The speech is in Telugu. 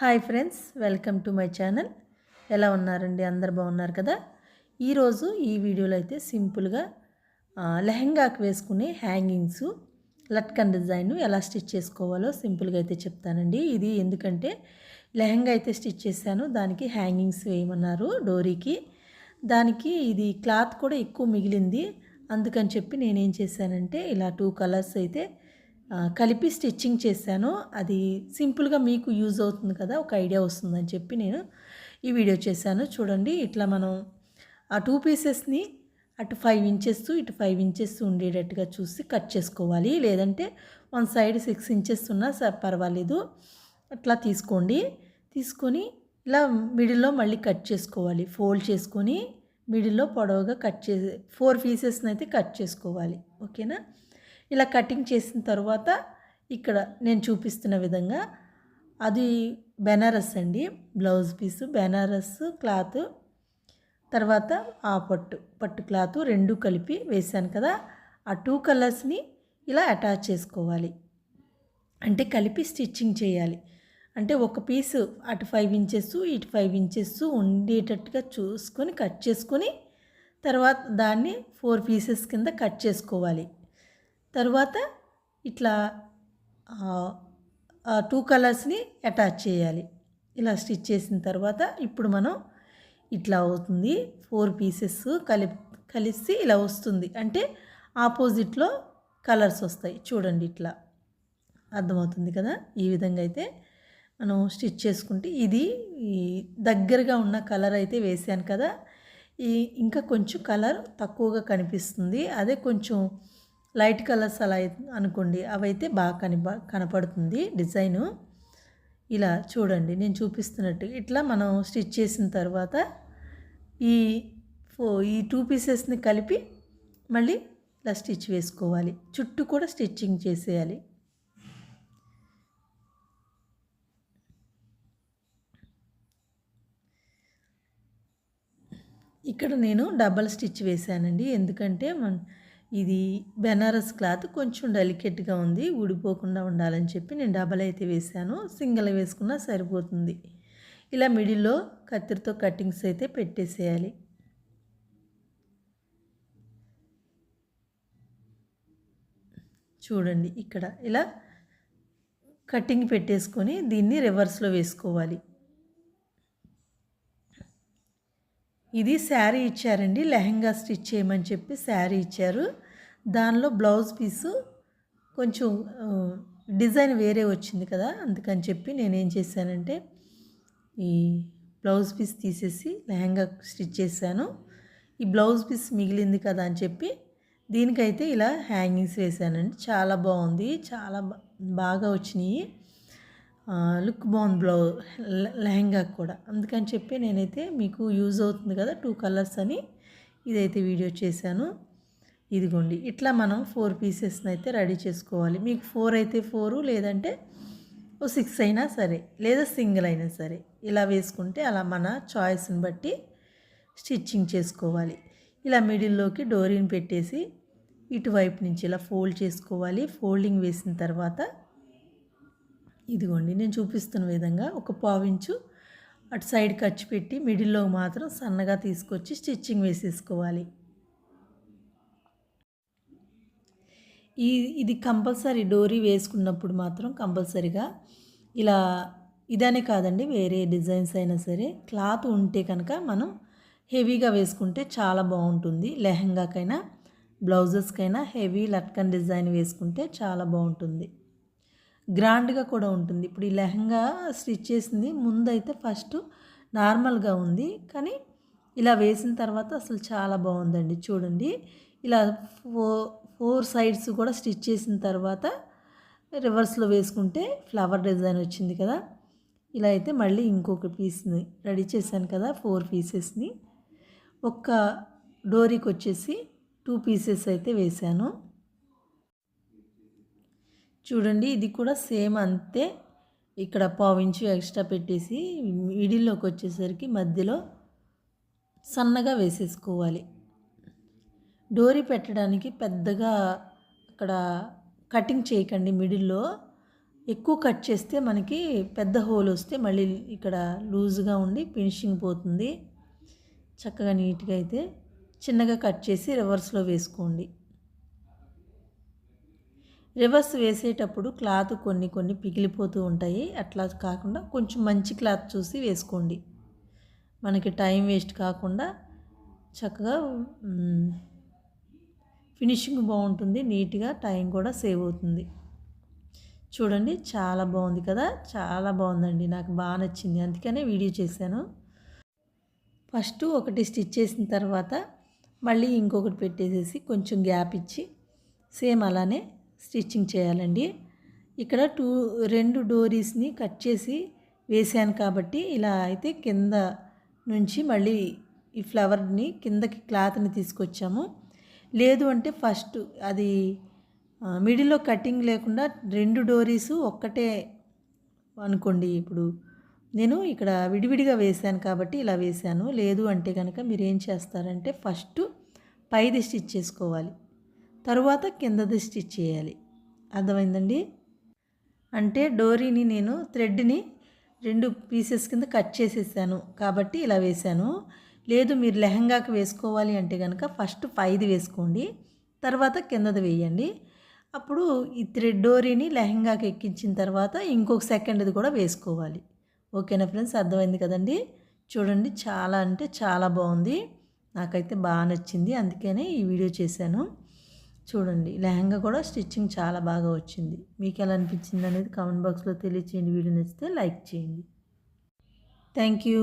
Hi friends welcome to my channel. ఎలా ఉన్నారండి? అందరు బాగున్నారు కదా? ఈరోజు ఈ వీడియోలో అయితే సింపుల్గా లెహెంగాకు వేసుకునే హ్యాంగింగ్స్ లట్కన్ డిజైన్ ఎలా స్టిచ్ చేసుకోవాలో సింపుల్గా అయితే చెప్తానండి. ఇది ఎందుకంటే లెహంగా అయితే స్టిచ్ చేశాను దానికి హ్యాంగింగ్స్ వేయమన్నారు డోరీకి. దానికి ఇది క్లాత్ కూడా ఎక్కువ మిగిలింది అందుకని చెప్పి నేనేం చేశానంటే ఇలా టూ కలర్స్ అయితే కలిపి స్టిచ్చింగ్ చేశాను. అది సింపుల్గా మీకు యూజ్ అవుతుంది కదా ఒక ఐడియా వస్తుందని చెప్పి నేను ఈ వీడియో చేశాను. చూడండి ఇట్లా మనం ఆ టూ పీసెస్ని అటు ఫైవ్ ఇంచెస్ ఇటు ఫైవ్ ఇంచెస్ ఉండేటట్టుగా చూసి కట్ చేసుకోవాలి. లేదంటే వన్ సైడ్ సిక్స్ ఇంచెస్ ఉన్నా స- పర్వాలేదు. అట్లా తీసుకోండి. తీసుకొని ఇలా మిడిల్లో మళ్ళీ కట్ చేసుకోవాలి. ఫోల్డ్ చేసుకొని మిడిల్లో పొడవుగా కట్ చేసి ఫోర్ పీసెస్ని అయితే కట్ చేసుకోవాలి. ఓకేనా? ఇలా కటింగ్ చేసిన తర్వాత ఇక్కడ నేను చూపిస్తున్న విధంగా అది బెనారస్ అండి. బ్లౌజ్ పీసు బెనారస్ క్లాత్ తర్వాత ఆ పట్టు పట్టు క్లాత్ రెండు కలిపి వేశాను కదా. ఆ టూ కలర్స్ని ఇలా అటాచ్ చేసుకోవాలి. అంటే కలిపి స్టిచ్చింగ్ చేయాలి. అంటే ఒక పీసు అటు ఫైవ్ ఇంచెస్ ఇటు ఫైవ్ ఇంచెస్ ఉండేటట్టుగా చూసుకొని కట్ చేసుకొని తర్వాత దాన్ని ఫోర్ పీసెస్ కింద కట్ చేసుకోవాలి. తర్వాత ఇట్లా టూ కలర్స్ని అటాచ్ చేయాలి. ఇలా స్టిచ్ చేసిన తర్వాత ఇప్పుడు మనం ఇట్లా అవుతుంది. ఫోర్ పీసెస్ కలి కలిసి ఇలా వస్తుంది. అంటే ఆపోజిట్లో కలర్స్ వస్తాయి. చూడండి ఇట్లా. అర్థమవుతుంది కదా? ఈ విధంగా అయితే మనం స్టిచ్ చేసుకుంటే ఇది దగ్గరగా ఉన్న కలర్ అయితే వేసాను కదా? ఈ ఇంకా కొంచెం కలర్ తక్కువగా కనిపిస్తుంది. అదే కొంచెం లైట్ కలర్స్ అలా అనుకోండి అవైతే బాగా కని కనపడుతుంది డిజైను. ఇలా చూడండి నేను చూపిస్తున్నట్టు. ఇట్లా మనం స్టిచ్ చేసిన తర్వాత ఈ ఫో ఈ టూ పీసెస్ని కలిపి మళ్ళీ ఇలా స్టిచ్ వేసుకోవాలి. చుట్టూ కూడా స్టిచ్చింగ్ చేసేయాలి. ఇక్కడ నేను డబల్ స్టిచ్ వేశానండి. ఎందుకంటే మన ఇది బెనారస్ క్లాత్ కొంచెం డెలికేట్గా ఉంది ఊడిపోకుండా ఉండాలని చెప్పి నేను డబల్ అయితే వేశాను. సింగిల్ వేసుకున్నా సరిపోతుంది. ఇలా మిడిల్లో కత్తిరితో కటింగ్స్ అయితే పెట్టేసేయాలి. చూడండి ఇక్కడ ఇలా కటింగ్ పెట్టేసుకొని దీన్ని రివర్స్లో వేసుకోవాలి. ఇది శారీ ఇచ్చారండి లెహంగా స్టిచ్ చేయమని చెప్పి శారీ ఇచ్చారు. దానిలో బ్లౌజ్ పీసు కొంచెం డిజైన్ వేరే వచ్చింది కదా అందుకని చెప్పి నేనేం చేశానంటే ఈ బ్లౌజ్ పీస్ తీసేసి లెహంగా స్టిచ్ చేశాను. ఈ బ్లౌజ్ పీస్ మిగిలింది కదా అని చెప్పి దీనికైతే ఇలా హ్యాంగింగ్స్ వేసానండి చాలా బాగుంది చాలా బాగా వచ్చినాయి. లుక్ బాగుంది బ్లౌ లెహంగా కూడా. అందుకని చెప్పి నేనైతే మీకు యూజ్ అవుతుంది కదా టూ కలర్స్ అని ఇదైతే వీడియో చేశాను. ఇదిగోండి ఇట్లా మనం ఫోర్ పీసెస్ని అయితే రెడీ చేసుకోవాలి. మీకు ఫోర్ అయితే ఫోరు లేదంటే ఓ సిక్స్ అయినా సరే లేదా సింగిల్ అయినా సరే ఇలా వేసుకుంటే అలా మన చాయిస్ని బట్టి స్టిచ్చింగ్ చేసుకోవాలి. ఇలా మిడిల్లోకి డోరీని పెట్టేసి ఇటువైపు నుంచి ఇలా ఫోల్డ్ చేసుకోవాలి. ఫోల్డింగ్ వేసిన తర్వాత ఇదిగోండి నేను చూపిస్తున్న విధంగా ఒక పావించు అటు సైడ్ ఖర్చు పెట్టి మిడిల్లో మాత్రం సన్నగా తీసుకొచ్చి స్టిచ్చింగ్ వేసేసుకోవాలి. ఈ ఇది కంపల్సరీ డోరీ వేసుకున్నప్పుడు మాత్రం కంపల్సరీగా ఇలా ఇదనే కాదండి వేరే డిజైన్స్ అయినా సరే క్లాత్ ఉంటే కనుక మనం హెవీగా వేసుకుంటే చాలా బాగుంటుంది. లెహంగాకైనా బ్లౌజెస్కైనా హెవీ లట్కన్ డిజైన్ వేసుకుంటే చాలా బాగుంటుంది. గ్రాండ్గా కూడా ఉంటుంది. ఇప్పుడు ఈ లెహంగా స్టిచ్ చేసింది ముందైతే ఫస్ట్ నార్మల్గా ఉంది. కానీ ఇలా వేసిన తర్వాత అసలు చాలా బాగుందండి చూడండి. ఇలా ఫో ఫోర్ సైడ్స్ కూడా స్టిచ్ చేసిన తర్వాత రివర్స్లో వేసుకుంటే ఫ్లవర్ డిజైన్ వచ్చింది కదా. ఇలా అయితే మళ్ళీ ఇంకొక పీస్ని రెడీ చేశాను కదా ఫోర్ పీసెస్ని. ఒక్క డోరీకి వచ్చేసి టూ పీసెస్ అయితే వేశాను. చూడండి ఇది కూడా సేమ్ అంతే. ఇక్కడ పావించు ఎక్స్ట్రా పెట్టేసి మిడిల్లోకి వచ్చేసరికి మధ్యలో సన్నగా వేసేసుకోవాలి. డోరీ పెట్టడానికి పెద్దగా అక్కడ కటింగ్ చేయకండి మిడిల్లో. ఎక్కువ కట్ చేస్తే మనకి పెద్ద హోల్ వస్తే మళ్ళీ ఇక్కడ లూజ్గా ఉండి ఫినిషింగ్ పోతుంది. చక్కగా నీట్గా అయితే చిన్నగా కట్ చేసి రివర్స్లో వేసుకోండి. రివర్స్ వేసేటప్పుడు క్లాత్ కొన్ని కొన్ని పిగిలిపోతూ ఉంటాయి. అట్లా కాకుండా కొంచెం మంచి క్లాత్ చూసి వేసుకోండి. మనకి టైం వేస్ట్ కాకుండా చక్కగా ఫినిషింగ్ బాగుంటుంది. నీట్గా టైం కూడా సేవ్ అవుతుంది. చూడండి చాలా బాగుంది కదా? చాలా బాగుందండి. నాకు బాగా నచ్చింది. అందుకనే వీడియో చేశాను. ఫస్ట్ ఒకటి స్టిచ్ చేసిన తర్వాత మళ్ళీ ఇంకొకటి పెట్టేసేసి కొంచెం గ్యాప్ ఇచ్చి సేమ్ అలానే స్టిచ్చింగ్ చేయాలండి. ఇక్కడ టూ రెండు డోరీస్ని కట్ చేసి వేసాను కాబట్టి ఇలా అయితే కింద నుంచి మళ్ళీ ఈ ఫ్లవర్ని కిందకి క్లాత్ని తీసుకొచ్చాము. లేదు అంటే ఫస్ట్ అది మిడిల్లో కటింగ్ లేకుండా రెండు డోరీస్ ఒక్కటే అనుకోండి ఇప్పుడు. నేను ఇక్కడ విడివిడిగా వేశాను కాబట్టి ఇలా వేశాను. లేదు అంటే కనుక మీరు ఏం చేస్తారంటే ఫస్ట్ పైది స్టిచ్ చేసుకోవాలి. తరువాత కిందది స్టిచ్ చేయాలి అర్థమైందండి? అంటే డోరీని నేను థ్రెడ్ని రెండు పీసెస్ కింద కట్ చేసేసాను. కాబట్టి ఇలా వేశాను. లేదు మీరు లెహంగాకి వేసుకోవాలి అంటే కనుక ఫస్ట్ ఫైది వేసుకోండి. తర్వాత కిందది వేయండి. అప్పుడు ఈ థ్రెడ్ డోరీని లెహంగాకి ఎక్కించిన తర్వాత ఇంకొక సెకండ్ది కూడా వేసుకోవాలి. ఓకేనా ఫ్రెండ్స్? అర్థమైంది కదండి? చూడండి చాలా అంటే చాలా బాగుంది. నాకైతే బాగా నచ్చింది. అందుకనే ఈ వీడియో చేశాను. చూడండి. లెహంగా కూడా స్టిచ్చింగ్ చాలా బాగా వచ్చింది. మీకు ఎలా అనిపించింది అనేది కామెంట్ బాక్స్లో తెలియచేయండి. వీడియో నచ్చితే లైక్ చేయండి. Thank you